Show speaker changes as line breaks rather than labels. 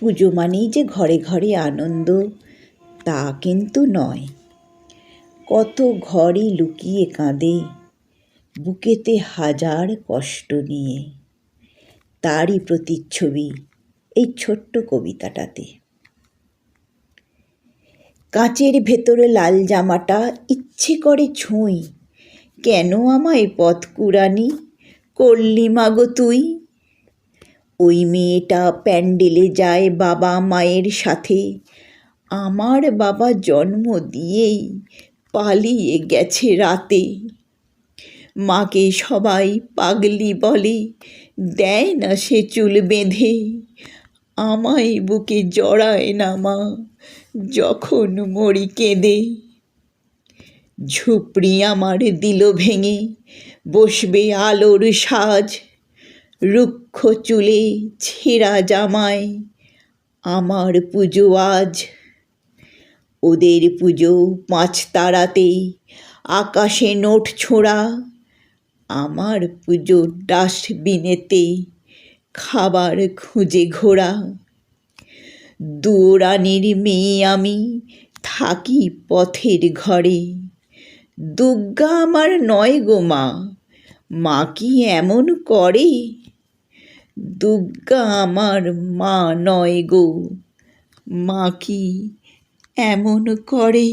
পুজো মানেই যে ঘরে ঘরে আনন্দ, তা কিন্তু নয়। কত ঘরই লুকিয়ে কাঁদে, বুকেতে হাজার কষ্ট নিয়ে। তারই প্রতিচ্ছবি এই ছোট্ট কবিতাটাতে। কাঁচের ভেতরে লাল জামাটা ইচ্ছে করে ছুঁই, কেন আমায় পথ কুড়ানি করলি মাগো তুই? ওই মেয়েটা প্যান্ডেলে যায় বাবা মায়ের সাথে। আমার বাবা জন্ম দিয়েই পালিয়ে গেছে রাতে। মাকে সবাই পাগলি বলে, দেয় না সে চুল বেঁধে। আমায় বুকে জড়ায় না মা, যখন মরি কেঁদে। ঝুপড়ি আমার দিল ভেঙে, বসবে আলোর সাজ। রুক্ষ চুলে ছেঁড়া জামায় আমার পুজো আজ। ওদের পুজো পাঁচ তারাতে, আকাশে নোট ছোঁড়া। আমার পুজো ডাস্টবিনেতে, খাবার খুঁজে ঘোরা। দুরানির মেয়ে আমি থাকি পথের ঘরে। দুর্গা আমার নয় গো মা মা কি এমন করে? দুর্গা আমার মা নয় গো। মা কি এমন করে?